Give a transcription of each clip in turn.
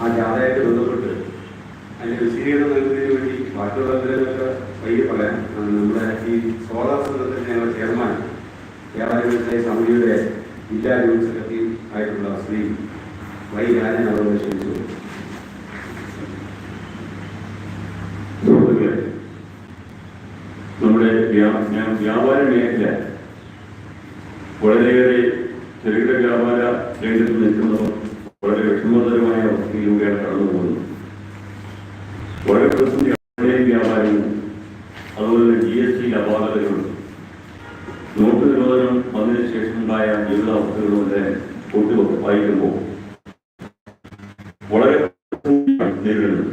ആ ജാഥയായിട്ട് ബന്ധപ്പെട്ട് അതിന് വിശദീകരണം നൽകുന്നതിന് വേണ്ടി ബാക്കിയുള്ളവരിലൊക്കെ വൈകി പറയാം. നമ്മുടെ ഈ സോളാർ സംഘത്തിന്റെ ഞങ്ങളുടെ ചെയർമാൻ കേരള സമിതിയുടെ ജില്ലാ ജോലി സെക്രട്ടറി ആയിട്ടുള്ള ശ്രീ വൈ രാജൻ അവരോട് ക്ഷണിച്ചു. നമ്മുടെ വ്യാ- വ്യാ- വ്യാപാര മേഖല വളരെയേറെ ചെറുകിട വ്യാപാര രംഗത്ത് നിൽക്കുന്നവർ വളരെ വിഷമകരമായ അവസ്ഥയിലൂടെയാണ് കടന്നു പോകുന്നത്. പ്രതിസന്ധി ഓൺലൈൻ വ്യാപാരവും അതുപോലെ തന്നെ ജി എസ് ടി അപാകതകളും നോട്ട് നിരോധനം വന്നതിന് ശേഷമുണ്ടായ ജീവിതാവസ്ഥകളും ഒക്കെ കൂട്ടി വായിക്കുമ്പോൾ വളരെ നേരിടുന്നത്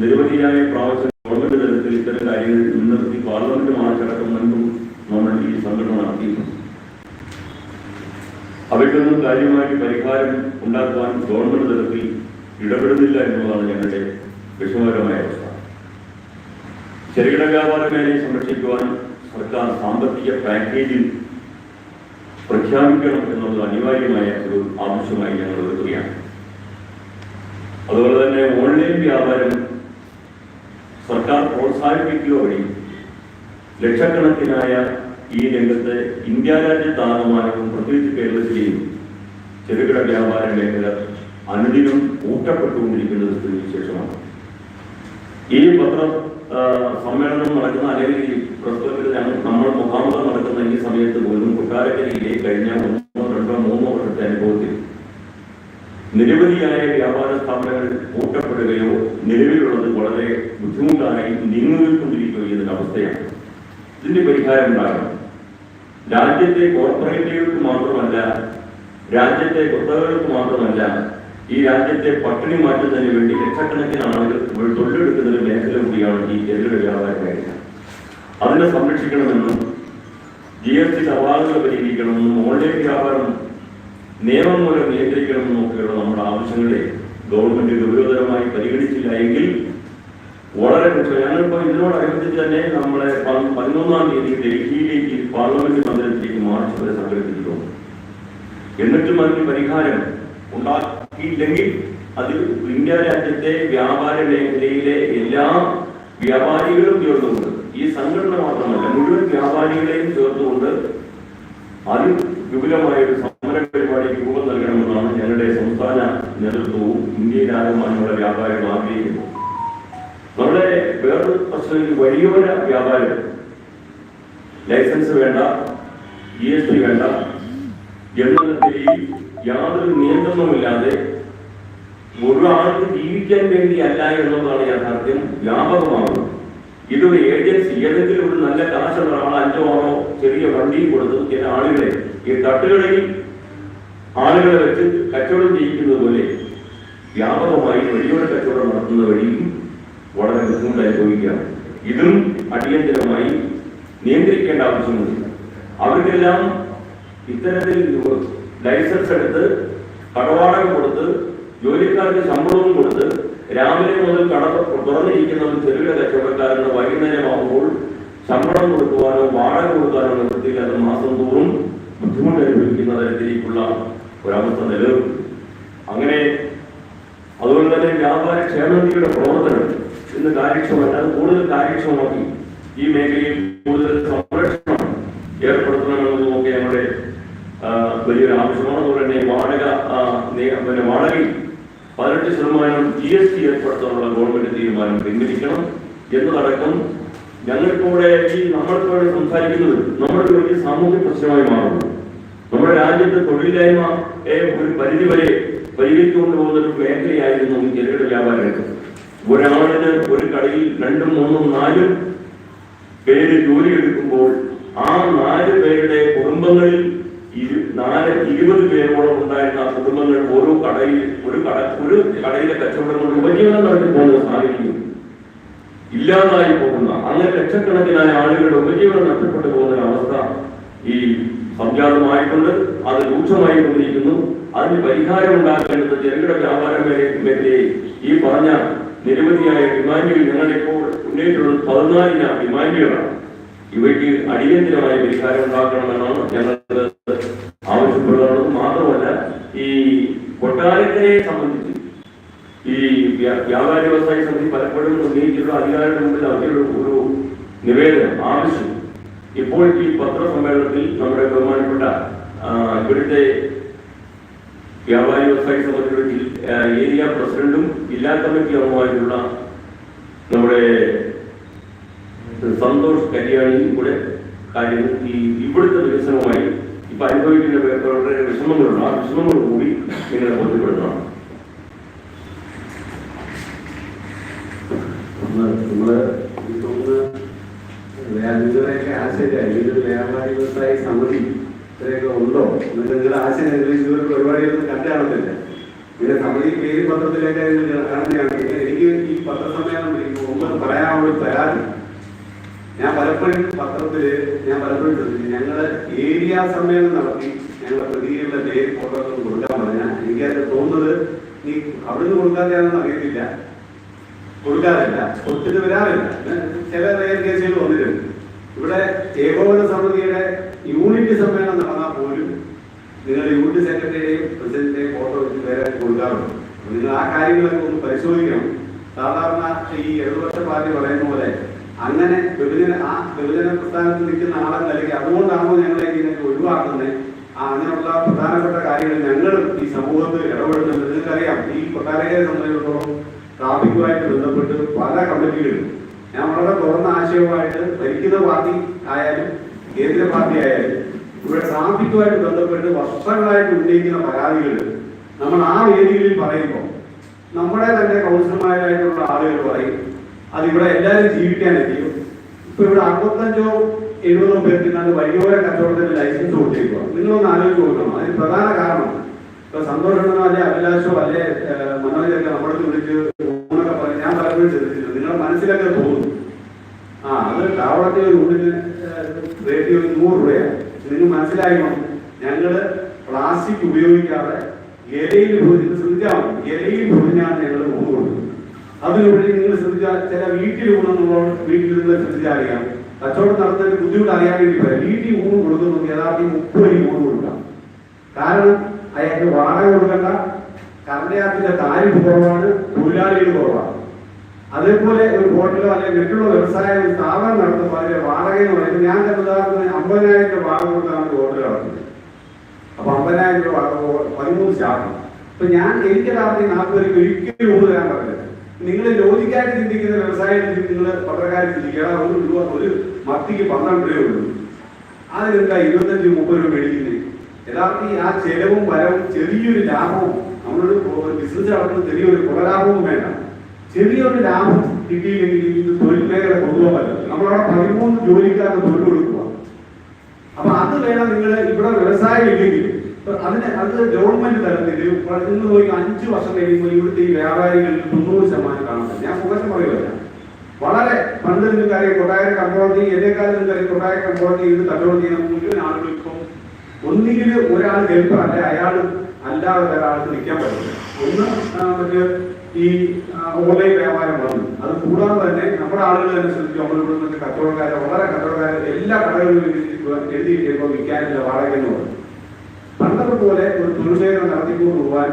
നിരവധിയായ പ്രാവശ്യം ഗവൺമെന്റ് തലത്തിൽ ഇത്തരം കാര്യങ്ങൾ മുൻനിർത്തി പാർലമെന്റ് മാർച്ചടക്കം മുൻപും നമ്മൾ ഈ സംഘടന നടത്തിയിരുന്നു അവയ്ക്കൊന്നും കാര്യമായി പരിഹാരം ഉണ്ടാക്കുവാൻ ഗവൺമെന്റ് തലത്തിൽ ഇടപെടുന്നില്ല എന്നുള്ളതാണ് ഞങ്ങളുടെ വിഷമകരമായ അവസ്ഥ. ചെറുകിട വ്യാപാര മേഖലയെ സംരക്ഷിക്കുവാൻ സർക്കാർ സാമ്പത്തിക പാക്കേജിൽ പ്രഖ്യാപിക്കണം എന്നുള്ളത് അനിവാര്യമായ ഒരു ആവശ്യമായി ഞങ്ങൾ എടുക്കുകയാണ്. അതുപോലെ തന്നെ ഓൺലൈൻ വ്യാപാരം സർക്കാർ പ്രോത്സാഹിപ്പിക്കുക വഴി ലക്ഷക്കണക്കിനായ ഈ രംഗത്ത് ഇന്ത്യ രാജ്യത്താകമാനവും പ്രത്യേകിച്ച് കേരളത്തിലെയും ചെറുകിട വ്യാപാര മേഖല അനുദിനം ഊട്ടപ്പെട്ടുകൊണ്ടിരിക്കുന്നത് സ്ഥിതിവിശേഷമാണ് ഈ പത്രം സമ്മേളനം നടക്കുന്ന അല്ലെങ്കിൽ ഈ നമ്മൾ മുഖാമുഖം നടക്കുന്ന ഈ സമയത്ത് പോലും കൊട്ടാരക്കരയിലെ കഴിഞ്ഞ ഒന്നോ രണ്ടോ മൂന്നോ വർഷത്തെ അനുഭവത്തിൽ നിരവധിയായ വ്യാപാര സ്ഥാപനങ്ങൾ പൂട്ടപ്പെടുകയോ നിലവിലുള്ളത് വളരെ ബുദ്ധിമുട്ടായി നീങ്ങിക്കൊണ്ടിരിക്കുകയോ എന്ന അവസ്ഥയാണ് ഇതിന്റെ പരിഹാരം ഉണ്ടാകണം രാജ്യത്തെ കോർപ്പറേറ്റുകൾക്ക് മാത്രമല്ല രാജ്യത്തെ കുത്തകകൾക്ക് മാത്രമല്ല ഈ രാജ്യത്തെ പട്ടിണി മാറ്റുന്നതിന് വേണ്ടി ലക്ഷക്കണക്കിന് ആളുകൾ തൊഴിലെടുക്കുന്ന ഒരു മേഖല കൂടിയാണ് ഈ ചെറുകിട വ്യാപാര മേഖല. അതിനെ സംരക്ഷിക്കണമെന്നും ജി എസ് ടി സവാളുകൾ പരിഹരിക്കണമെന്നും ഓൺലൈൻ വ്യാപാരം നിയമം മൂലം നിയന്ത്രിക്കണമെന്നും ഒക്കെയുള്ള നമ്മുടെ ആവശ്യങ്ങളെ ഗവൺമെന്റ് ഗൗരവതരമായി പരിഗണിച്ചില്ല എങ്കിൽ വളരെ ഞങ്ങളിപ്പോൾ ഇതിനോടനുബന്ധിച്ച് തന്നെ നമ്മളെ പതിനൊന്നാം തീയതി ഡൽഹിയിലേക്ക് പാർലമെന്റ് മന്ദിരത്തിലേക്ക് മാർച്ച് വരെ സംഘടിപ്പിച്ചിട്ടുണ്ട്. എന്നിട്ടും അതിന് പരിഹാരം ഉണ്ടാക്കിയില്ലെങ്കിൽ അതിൽ ഇന്ത്യ രാജ്യത്തെ വ്യാപാര മേഖലയിലെ എല്ലാ വ്യാപാരികളും ചേർന്നുകൊണ്ട് ഈ സംഘടന മാത്രമല്ല മുഴുവൻ വ്യാപാരികളെയും ചേർത്തുകൊണ്ട് അതിൽ വിപുലമായ ഒരു സമര പരിപാടിക്ക് രൂപം നൽകണമെന്നാണ് ഞങ്ങളുടെ സംസ്ഥാന നേതൃത്വവും ഇന്ത്യയിലാകമാനുള്ള വ്യാപാരികൾ ആഗ്രഹിക്കുന്നത്. നമ്മുടെ വേറൊരു പ്രശ്നം വലിയ വ്യാപാരം ലൈസൻസ് വേണ്ട ജി എസ് ടി വേണ്ട എന്നതിൽ യാതൊരു നിയന്ത്രണവുമില്ലാതെ ഒരാൾക്ക് ജീവിക്കാൻ വേണ്ടിയല്ല എന്നുള്ളതാണ് യാഥാർത്ഥ്യം. വ്യാപകമാകുന്നത് ഇതൊരു ഏജൻസി ഏതെങ്കിലും ഒരു നല്ല കാശുള്ള ആൾ അഞ്ചോ ആറോ ചെറിയ വണ്ടിയും കൊടുത്ത് ചില ആളുകളെ ഈ തട്ടുകളിൽ ആളുകളെ വെച്ച് കച്ചവടം ചെയ്യിക്കുന്നത് പോലെ വ്യാപകമായി വഴിയോര കച്ചവടം നടത്തുന്ന വഴിയും വളരെ ബുദ്ധിമുട്ട് അനുഭവിക്കുകയാണ് ഇതും അടിയന്തരമായി നിയന്ത്രിക്കേണ്ട ആവശ്യമുണ്ട്. അവർക്കെല്ലാം ഇത്തരത്തിൽ ലൈസൻസ് എടുത്ത് കടവാടക കൊടുത്ത് ജോലിക്കാർക്ക് ശമ്പളവും കൊടുത്ത് രാവിലെ മുതൽ കട തുറന്നിരിക്കുന്ന ഒരു ചെറുകിട കച്ചവടക്കാരന് വൈകുന്നേരമാകുമ്പോൾ ശമ്പളം കൊടുക്കുവാനോ വാടക കൊടുക്കാനോ നിവൃത്തിയില്ലാത്ത മാസം തോറും ബുദ്ധിമുട്ട് അനുഭവിക്കുന്ന തരത്തിലേക്കുള്ള ഒരവസ്ഥ നിലനിൽക്കും. അങ്ങനെ അതുകൊണ്ട് തന്നെ വ്യാപാര ക്ഷേമനിധിയുടെ പ്രവർത്തനം ഇന്ന് കാര്യക്ഷമമല്ല അത് കൂടുതൽ കാര്യക്ഷമമാക്കി ഈ മേഖലയിൽ കൂടുതൽ സംരക്ഷണം ഏർപ്പെടുത്തണമെന്നതുമൊക്കെ നമ്മുടെ ആ, വലിയൊരു ആവശ്യമാണ് അതുപോലെ തന്നെ വാടക ആ, നേ- പിന്നെ വാടകയിൽ പതിനെട്ട് ശതമാനം ജി എസ് ടി ഏർപ്പെടുത്താനുള്ള ഗവൺമെന്റ് തീരുമാനം പിൻവലിക്കണം എന്നതടക്കം ഞങ്ങൾക്കിവിടെ ഈ നമ്മളിപ്പോൾ സംസാരിക്കുന്നത്. നമ്മുടെ വലിയ സാമൂഹ്യ പ്രശ്നമായി മാറുന്നു. നമ്മുടെ രാജ്യത്ത് തൊഴിലില്ലായ്മ ഒരു പരിധി വരെ പരിഹരിച്ചുകൊണ്ട് പോകുന്ന ഒരു മേഖലയായിരുന്നു ഈ ചെറുകിട വ്യാപാരം ഒരാളിന് ഒരു കടയിൽ രണ്ടും മൂന്നും നാലും പേര് ജോലി എടുക്കുമ്പോൾ ആ നാല് പേരുടെ കുടുംബങ്ങളിൽ നാല് ഇരുപത് പേരോളം ഉണ്ടായിരുന്ന കുടുംബങ്ങൾ ഓരോ കടയിൽ ഒരു കട ഒരു കടയിലെ കച്ചവടം കൊണ്ട് ഉപജീവനം നടത്തി പോകുന്ന സാഹചര്യം ഇല്ലാതായി പോകുന്ന അങ്ങനെ ലക്ഷക്കണക്കിനായ ആളുകളുടെ ഉപജീവനം നഷ്ടപ്പെട്ടു പോകുന്ന അവസ്ഥ ഈ സംജാതമായിട്ടുണ്ട് അത് രൂക്ഷമായി കൊണ്ടിരിക്കുന്നു. അതിന് പരിഹാരം ഉണ്ടാക്കേണ്ടത് ചെറുകിട വ്യാപാര മേഖല- മേഖലയെ ഈ പറഞ്ഞ നിരവധിയായ ഡിമാൻഡുകൾ ഞങ്ങളിപ്പോൾ ഉന്നയിച്ചിട്ടുള്ളത് പതിനാലിന ഡിമാൻഡുകളാണ്. ഇവയ്ക്ക് അടിയന്തരമായ പരിഹാരം ഉണ്ടാക്കണമെന്നാണ് ഞങ്ങൾ ആവശ്യപ്പെടുന്നത് മാത്രമല്ല ഈ കൊട്ടാരക്കരയെ സംബന്ധിച്ച് ഈ വ്യാ- വ്യാപാര വ്യവസായ സമിതി പലപ്പോഴും ഉന്നയിച്ചിട്ടുള്ള അധികാരികളുടെ മുമ്പിൽ അവരുടെ ഒരു നിവേദനം ആവശ്യം. ഇപ്പോൾ ഈ പത്രസമ്മേളനത്തിൽ നമ്മുടെ ബഹുമാനപ്പെട്ട ഇവിടുത്തെ വ്യാപാരി വ്യവസായ സമിതിയുടെ ഏരിയ പ്രസിഡന്റും ജില്ലാ കമ്മിറ്റി അംഗമായിട്ടുള്ള നമ്മുടെ സന്തോഷ് കല്യാണിയും കൂടെ കാര്യങ്ങൾ ഈ ഇവിടുത്തെ വികസനവുമായി ഇപ്പൊ അനുഭവിക്കുന്ന വളരെ വിഷമങ്ങളുണ്ട്. ആ വിഷമങ്ങൾ കൂടി ഇങ്ങനെ ബോധ്യപ്പെടുന്നതാണ് നമ്മൾ നമ്മൾ എനിക്ക് തോന്നുന്നു വേ- നിങ്ങളുടെയൊക്കെ ആശയം അല്ലെങ്കിൽ വ്യാപാരി വ്യവസായ സമിതി ഇത്രയൊക്കെ ഉണ്ടോ? നിങ്ങളുടെ ആശയം നിങ്ങൾ ഇതുവരെ പരിപാടികളൊന്നും കണ്ടു പിന്നെ സമിതി പേര് പത്രത്തിലേക്ക് കാണുകയാണെങ്കിൽ എനിക്ക് ഈ പത്രസമ്മേളനം ഒന്നും പറയാനുള്ള പരാതി. ഞാൻ പലപ്പോഴും പത്രത്തിൽ ഞാൻ പലപ്പോഴും ശ്രദ്ധിച്ചു ഞങ്ങൾ ഏരിയ സമ്മേളനം നടത്തി ഞങ്ങളുടെ പ്രതികളുടെ പേര് ഫോട്ടോ ഒക്കെ കൊടുക്കാൻ പറഞ്ഞാൽ എനിക്കത് തോന്നുന്നത് നീ അവിടുന്ന് കൊടുക്കാതെയാണെന്ന് അറിയത്തില്ല. കൊടുക്കാറില്ല. കൊടുത്തിട്ട് വരാറില്ല. ചില റെയർ കേസുകൾ വന്നിട്ടുണ്ട്. ഇവിടെ ഏകോപന സമിതിയുടെ യൂണിറ്റ് സമ്മേളനം നടന്നാൽ പോലും നിങ്ങൾ യൂണിറ്റ് സെക്രട്ടറിയുടെയും പ്രസിഡന്റിന്റെയും ഫോട്ടോ വെച്ച് പേരെ കൊടുക്കാറുണ്ട്. നിങ്ങൾ ആ കാര്യങ്ങളൊക്കെ ഒന്ന് പരിശോധിക്കണം. സാധാരണ ഈ ഇടതുപക്ഷ പാർട്ടി പറയുന്ന പോലെ അങ്ങനെ വിഭജന ആ വിഭജന പ്രസ്ഥാനത്ത് നിൽക്കുന്ന ആളെന്ന് അല്ലെങ്കിൽ അതുകൊണ്ടാണോ ഞങ്ങളെ ഇതിനൊക്കെ ഒഴിവാക്കുന്നത്? ആ അങ്ങനെയുള്ള പ്രധാനപ്പെട്ട കാര്യങ്ങൾ ഞങ്ങൾ ഈ സമൂഹത്തിൽ ഇടപെടുന്നുണ്ട്. നിങ്ങൾക്കറിയാം ഈ കൊട്ടാരയെ സംബന്ധിച്ചിടത്തോളം ട്രാഫിക്കുമായിട്ട് ബന്ധപ്പെട്ട് പല കമ്മിറ്റികളും ഞാൻ വളരെ തുറന്ന ആശയവുമായിട്ട് ഭരിക്കുന്ന പാർട്ടി ആയാലും കേന്ദ്ര പാർട്ടി ആയാലും ഇവിടെ ട്രാഫിക്കുമായിട്ട് ബന്ധപ്പെട്ട് വർഷങ്ങളായിട്ട് ഉന്നയിക്കുന്ന പരാതികൾ നമ്മൾ ആ വേദികളിൽ പറയുമ്പോൾ നമ്മുടെ തന്നെ കൗൺസിലർമാരായിട്ടുള്ള ആളുകൾ പറയും അതിവിടെ എല്ലാവരും ജീവിക്കാനെത്തിയും ഇപ്പൊ ഇവിടെ അറുപത്തഞ്ചോ എഴുപതോ പേർക്ക് കണ്ട് വഴിയോര കച്ചവടത്തിന് ലൈസൻസ് കൊടുത്തേക്കുക നിങ്ങളൊന്ന് ആലോചിച്ച് നോക്കണം. അതിന് പ്രധാന കാരണം ഇപ്പൊ സന്തോഷമോ അല്ലെ അഭിലാഷോ അല്ലെ മനോജൊക്കെ നമ്മളൊക്കെ വിളിച്ച് മനസ്സിലൊക്കെ തോന്നും ആ അത് താവളത്തെ ഒരു ഉള്ളിന് ഒരു നൂറ് രൂപയാണ്. നിങ്ങൾ മനസ്സിലാക്കണം ഞങ്ങൾ പ്ലാസ്റ്റിക് ഉപയോഗിക്കാതെ ഇലയിൽ ഭോജിച്ച് ശ്രദ്ധിച്ചാൽ ഇലയിൽ ഭോജനാണ് ഞങ്ങൾ ഊണ് കൊടുക്കുന്നത്. അതിനുപരി നിങ്ങൾ ശ്രദ്ധിച്ചാൽ ചില വീട്ടിൽ ഊണെന്നുള്ളവർ വീട്ടിൽ നിന്ന് ശ്രദ്ധിച്ചാൽ കച്ചവടം നടത്തുന്നതിന് ബുദ്ധിമുട്ട് അറിയാൻ വേണ്ടി പറയാം. വീട്ടിൽ ഊണ് കൊടുക്കുന്നത് യഥാർത്ഥം മുപ്പത് രൂപ ഊണ് കൊടുക്കാം. കാരണം അയാൾക്ക് വാടക കൊടുക്കണ്ട. കറണ്ട് ചാർജിന്റെ താരിഫ് കുറവാണ് തൊഴിലാളികൾ കുറവാണ്. അതേപോലെ ഒരു ഹോട്ടലോ അല്ലെങ്കിൽ മറ്റുള്ള വ്യവസായ സ്ഥാപനം നടത്തുമ്പോൾ അതിന്റെ വാടക എന്ന് പറയുന്നത് ഞാൻ തന്നെ ഉദാഹരണത്തിന് അമ്പതിനായിരം രൂപ വാടക കൊടുത്താണ് ഒരു ഹോട്ടൽ നടത്തുന്നത്. അപ്പൊ അമ്പതിനായിരം രൂപ വാടക പതിമൂന്ന് സ്റ്റാഫ് അപ്പൊ ഞാൻ എനിക്ക് രാത്രി നാൽപ്പത് പേർക്ക് ഒരിക്കലും ഊണ് തരാൻ പറ്റില്ല. നിങ്ങൾ ലോജിക്കായിട്ട് ചിന്തിക്കുന്ന വ്യവസായത്തിൽ നിങ്ങൾ പത്രക്കാരെ ചിന്തിക്കുക ഒരു രൂപ ഒരു മത്തിക്ക് പന്ത്രണ്ട് രൂപ ഉള്ളൂ. അതിനെന്താ ഇരുപത്തഞ്ച് മുപ്പത് രൂപ മേടിക്കുന്നത് യഥാർത്ഥത്തിൽ ആ ചെലവും വരവും ചെറിയൊരു ലാഭവും നമ്മളൊരു ബിസിനസ് നടത്തുന്ന ചെറിയൊരു കുളലാഭവും വേണ്ട. ചെറിയൊരു ലാഭം കിട്ടിയില്ലെങ്കിൽ ഇത് തൊഴിൽ മേഖല കൊണ്ടുപോകാൻ പറ്റും നമ്മളവിടെ പതിമൂന്ന് ജോലിക്കാർക്ക് തൊഴിൽ കൊടുക്കുക. അപ്പൊ അത് വേണം നിങ്ങൾ ഇവിടെ വ്യവസായം ഇല്ലെങ്കിൽ. അതിന് അത് ഗവൺമെന്റ് തലത്തിൽ ഇന്ന് പോയി അഞ്ചു വർഷം കഴിയുമ്പോൾ ഇവിടുത്തെ ഈ വ്യാപാരികളിൽ തൊണ്ണൂറ് ശതമാനം കാണുന്നത് ഞാൻ പുകച്ച പറയുകയല്ല വളരെ പണ്ട് നിങ്ങൾക്കറിയാം കൊട്ടായ കമ്പോളത്തി എന്നെക്കാളും നിങ്ങൾക്കറിയാം കൊട്ടായ കൺട്രോൾ ഇത് കൺട്രോൾ ചെയ്യുന്ന മുഴുവൻ ആളുകൾ ഇപ്പം ഒന്നുകിൽ ഒരാൾ ഹെൽപ്പർ അല്ലെ അയാൾ അല്ലാതെ വേറെ ആൾക്ക് നിൽക്കാൻ പറ്റില്ല. ഒന്ന് മറ്റ് ഈ ഓൺലൈൻ വ്യാപാരം വന്നു. അത് കൂടാതെ തന്നെ നമ്മുടെ ആളുകൾ തന്നെ ശ്രദ്ധിച്ചു നമ്മൾ ഇവിടെ നിന്ന് കച്ചവടക്കാരെ വളരെ കച്ചവടക്കാരെ എല്ലാ കടകളിലും എഴുതി കഴിയുമ്പോൾ വിൽക്കാനില്ല വാടകയെന്ന് പറഞ്ഞു. പണ്ടത്തെ പോലെ ഒരു തൊഴിലേഖനം നടത്തിക്കൊണ്ട് പോകാൻ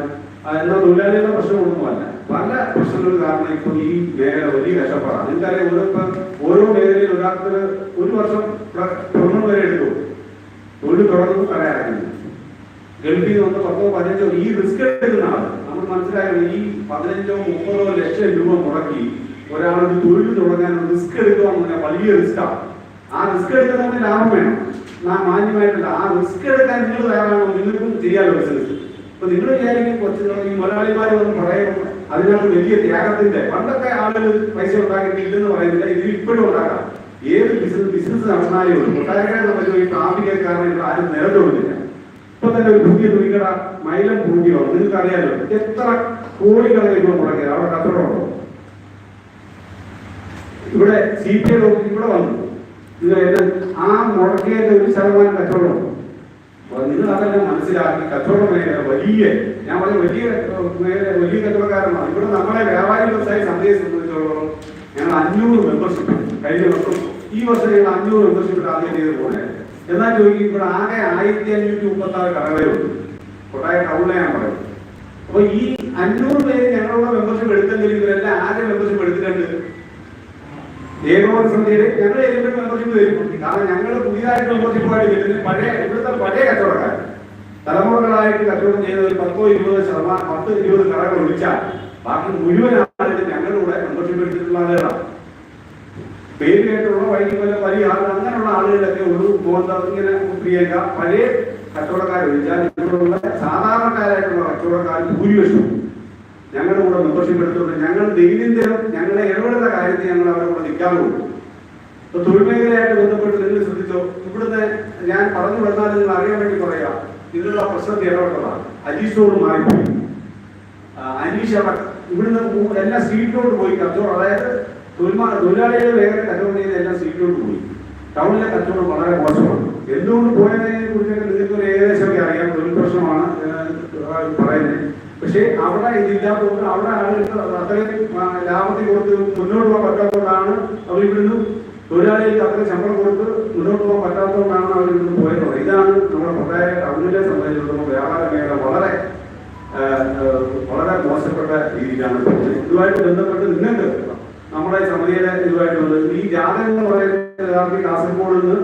എന്നാൽ തൊഴിലാളികളുടെ പ്രശ്നമൊന്നുമല്ല പല പ്രശ്നങ്ങൾ കാരണം ഇപ്പോൾ ഈ മേഖല വലിയ കഷ്ടപ്പാടാണ് നിങ്ങൾക്കറിയാം ഇപ്പം ഓരോ മേഖലയിൽ ഒരാൾക്ക് ഒരു വർഷം തൊണ്ണൂറ് വരെ എടുക്കും തൊഴിൽ തുടർന്ന് കടയടക്കുന്നു ഗൾഫിൽ നിന്ന് പത്തോ പതിനഞ്ചോ ഈ റിസ്ക് എടുക്കുന്ന ആൾ. നമ്മൾ മനസ്സിലാക്കണം ഈ പതിനഞ്ചോ മുപ്പതോ ലക്ഷം രൂപ മുടക്കി ഒരാളൊരു തൊഴിൽ തുടങ്ങാൻ റിസ്ക് എടുക്കുക എന്ന് പറഞ്ഞാൽ വലിയ റിസ്ക്കാണ് ആ. റിസ്ക് എടുക്കുന്നതിന് ലാഭം വേണം. ഞാൻ മാന്യമായിട്ടില്ല ആ റിസ്ക് എടുക്കാൻ നിങ്ങൾ തയ്യാറാണോ? നിങ്ങൾക്കും ചെയ്യാലോ ബിസിനസ് അപ്പൊ നിങ്ങൾ വിചാരിക്കും കുറച്ച് ഈ മുതലാളിമാർ വന്ന് പറയണം അതിനകത്ത് വലിയ ത്യാഗത്തിന്റെ പണ്ടത്തെ ആളുകൾ പൈസ ഉണ്ടാക്കിയിട്ടില്ലെന്ന് പറയുന്നില്ല ഇതിൽ ഇപ്പോഴും ഉണ്ടാക്കാം. ഏത് ബിസിനസ് ബിസിനസ് നടന്നാലും കൊട്ടാരക്കരെ സംബന്ധിച്ച് ഈ ട്രാഫിക് കാരണം ആരും നിലതൊടുന്നില്ല ഇപ്പൊ തന്നെ ഒരു പുതിയ തുണിക്കട മൈലം പൂട്ടിയോ നിങ്ങൾക്ക് അറിയാലോ എത്ര കോടികളെ ഇപ്പോൾ മുടക്കിയത്? അവിടെ കച്ചവടമുണ്ടോ? ഇവിടെ സി പി ഐ ഓഫീസ് ഇവിടെ വന്നു. ഇത് ഏത്? ആ മുടക്കിയതിന്റെ ഒരു ശതമാനം അപ്പോൾ നിങ്ങൾ അതെല്ലാം മനസ്സിലാക്കി. കച്ചവട മേഖല വലിയ ഞാൻ പറഞ്ഞ വലിയ മേഖല വലിയ കച്ചവടക്കാരനാണ് ഇവിടെ നമ്മളെ വ്യാപാരി വ്യവസായ സന്ദേശം സംബന്ധിച്ചോളം ഞങ്ങൾ അഞ്ഞൂറ് മെമ്പർഷിപ്പ് കഴിഞ്ഞ വർഷം ഈ വർഷം ഞങ്ങൾ അഞ്ഞൂറ് മെമ്പർഷിപ്പ് ആദ്യം ചെയ്ത് പോലെ എന്നാൽ ചോദിക്കും? ഇവിടെ ആകെ ആയിരത്തി അഞ്ഞൂറ്റി മുപ്പത്തി ആറ് കടകളേ ഉള്ളൂ. കൊട്ടായ ടൗണിലെ ഞാൻ പറയുന്നത് അപ്പൊ ഈ അഞ്ഞൂറ് പേര് ഞങ്ങളുടെ മെമ്പർഷിപ്പ് എടുത്തെങ്കിലും ഇവരെല്ലാം ആകെ മെമ്പർഷിപ്പ് എടുത്തിട്ടുണ്ട്. ഏകോപന സമിതിയുടെ ഞങ്ങൾ ഏതെങ്കിലും മെമ്പർഷിപ്പ് തരും കാരണം ഞങ്ങൾ പുതിയതായിട്ട് മെമ്പർഷിപ്പുമായിട്ട് വരുന്നത് പഴയ ഇവിടുത്തെ പഴയ കച്ചവടക്കാർ. തലമുറകളായിട്ട് കച്ചവടം ചെയ്യുന്ന ഒരു പത്തോ ഇരുപതോ ശതമാനം പത്ത് ഇരുപത് കടകൾ ഒഴിച്ചാൽ ബാക്കി മുഴുവൻ ആളുകൾ ഞങ്ങളുടെ കൂടെ മെമ്പർഷിപ്പ് എടുത്തിട്ടുള്ള ആളുകളാണ്. പേര് കേട്ടുള്ള വൈകി പോലെ വലിയ ആളുകൾ അങ്ങനെയുള്ള ആളുകളൊക്കെ ഒരു പോകുന്നത് ഇങ്ങനെ പ്രിയങ്ക പഴയ കച്ചവടക്കാർ ഇവിടെയുള്ള സാധാരണക്കാരായിട്ടുള്ള കച്ചവടക്കാർ ഭൂരിപക്ഷം ഞങ്ങളുടെ കൂടെ മെമ്പർഷിപ്പ് എടുത്തുകൊണ്ട് ഞങ്ങൾ ദൈനംദിനം ഞങ്ങളെ ഇടപെടുന്ന കാര്യത്തിൽ ഞങ്ങൾ അവരുടെ കൂടെ നിൽക്കാറുള്ളൂ ഇപ്പൊ തൊഴിൽ മേഖലയായിട്ട് ബന്ധപ്പെട്ട് നിങ്ങൾ ശ്രദ്ധിച്ചോ? ഇവിടുന്ന് ഞാൻ പറഞ്ഞു വന്നാൽ നിങ്ങൾ അറിയാൻ വേണ്ടി പറയാം ഇതിലുള്ള പ്രശ്നത്തിൽ ഇടപെട്ടതാണ് അജീഷോട് മാറിപ്പോയി. അനീഷ് അവിടെ ഇവിടുന്ന് എല്ലാ സ്ട്രീറ്റിലോട്ട് പോയി കച്ചവടം. അതായത് തൊഴിലാളികൾ വേറെ കച്ചവടം ചെയ്ത് എല്ലാം സീറ്റിലോട്ട് പോയി. ടൗണിലെ കച്ചവടം വളരെ മോശമാണ്. എന്തുകൊണ്ട് പോയതിനെ കുറിച്ചൊക്കെ നിങ്ങൾക്ക് ഏകദേശമൊക്കെ അറിയാം. തൊഴിൽ പ്രശ്നമാണ് പറയുന്നത്. പക്ഷേ അവിടെ ഇതില്ലാത്തതുകൊണ്ട് അവിടെ ആളുകൾക്ക് അത്രയും ലാഭത്തിൽ കൊടുത്ത് മുന്നോട്ട് പോകാൻ പറ്റാത്തതുകൊണ്ടാണ് അവർ ഇവിടുന്ന് തൊഴിലാളികൾക്ക് അത്രയും ശമ്പളം കൊടുത്ത് മുന്നോട്ട് പോകാൻ പറ്റാത്തതുകൊണ്ടാണ് അവർ ഇവിടുന്ന് പോയത് ഇതാണ് നമ്മുടെ പ്രധാന ടൗണിലെ സംബന്ധിച്ചിടത്തോളം വ്യാപാര മേഖല വളരെ വളരെ മോശപ്പെട്ട രീതിയിലാണ് ഇതുമായിട്ട് ബന്ധപ്പെട്ട് നിങ്ങൾക്ക് നമ്മുടെ സമിതിയുടെ ഇതുമായിട്ട് ബന്ധപ്പെട്ട് ഈ ജാതകം എന്ന് പറയുന്നത് യഥാർത്ഥത്തിൽ കാസർഗോഡ് നിന്ന്